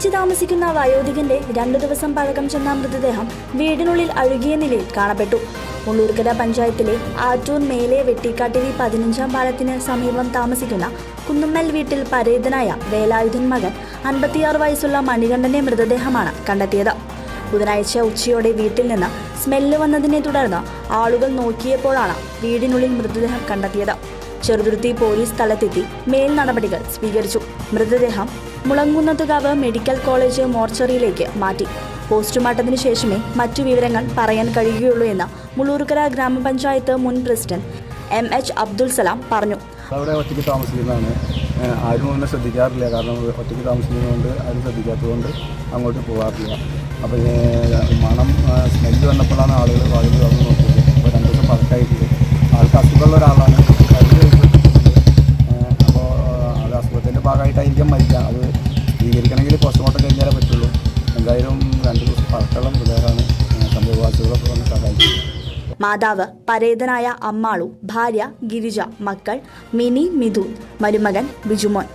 തനിച്ച് താമസിക്കുന്ന വയോധികന്റെ രണ്ടു ദിവസം പഴക്കം ചെന്ന മൃതദേഹം വീടിനുള്ളിൽ അഴുകിയ നിലയിൽ കാണപ്പെട്ടു. മുള്ളൂർക്കര പഞ്ചായത്തിലെ ആറ്റൂർ മേലെ വെട്ടിക്കാട്ടിരി പതിനഞ്ചാം പാലത്തിന് സമീപം താമസിക്കുന്ന കുന്നുമ്മൽ വീട്ടിൽ പരേതനായ വേലായുധൻ മകൻ അൻപത്തിയാറ് വയസ്സുള്ള മണികണ്ഠന്റെ മൃതദേഹമാണ് കണ്ടെത്തിയത്. ബുധനാഴ്ച ഉച്ചയോടെ വീട്ടിൽ നിന്ന് സ്മെല്ല് വന്നതിനെ തുടർന്ന് ആളുകൾ നോക്കിയപ്പോഴാണ് വീടിനുള്ളിൽ മൃതദേഹം കണ്ടെത്തിയത്. ചെറുതുരുത്തി പോലീസ് സ്ഥലത്തെത്തി മേൽ നടപടികൾ സ്വീകരിച്ചു. മൃതദേഹം മുളങ്കുന്നത്തുകാവ് മെഡിക്കൽ കോളേജ് മോർച്ചറിയിലേക്ക് മാറ്റി. പോസ്റ്റ്മോർട്ടത്തിന് ശേഷമേ മറ്റു വിവരങ്ങൾ പറയാൻ കഴിയുകയുള്ളൂ എന്ന് മുള്ളൂർക്കര ഗ്രാമപഞ്ചായത്ത് മുൻ president M H Abdul Salam പറഞ്ഞു. അവിടെ ഒറ്റയ്ക്ക് താമസിക്കുന്നതാണ്. ആരും ഒന്നും ശ്രദ്ധിക്കാറില്ല. കാരണം ഒറ്റയ്ക്ക് താമസിക്കുന്നതുകൊണ്ട് ആരും ശ്രദ്ധിക്കാത്തതുകൊണ്ട് അങ്ങോട്ട് പോകാറില്ല. അപ്പോൾ മണം സ്മെല്ല് വന്നപ്പോഴാണ് ആളുകൾ വാതിൽ ഭാഗമായിട്ടായിരിക്കും മരിക്കുക. അത് സ്വീകരിക്കണമെങ്കിൽ പോസ്റ്റ്മോർട്ടം കഴിഞ്ഞാലേ പറ്റുള്ളൂ. എന്തായാലും രണ്ട് ദിവസം പഴക്കമുള്ള മൃതദേഹമാണ് സംഭവവാസികളൊക്കെ വന്ന് സഹായിക്കും. മാതാവ് പരേതനായ അമ്മാളു ഭാര്യ ഗിരിജ മക്കൾ മിനി മിഥുൻ മരുമകൻ ബിജുമോൻ.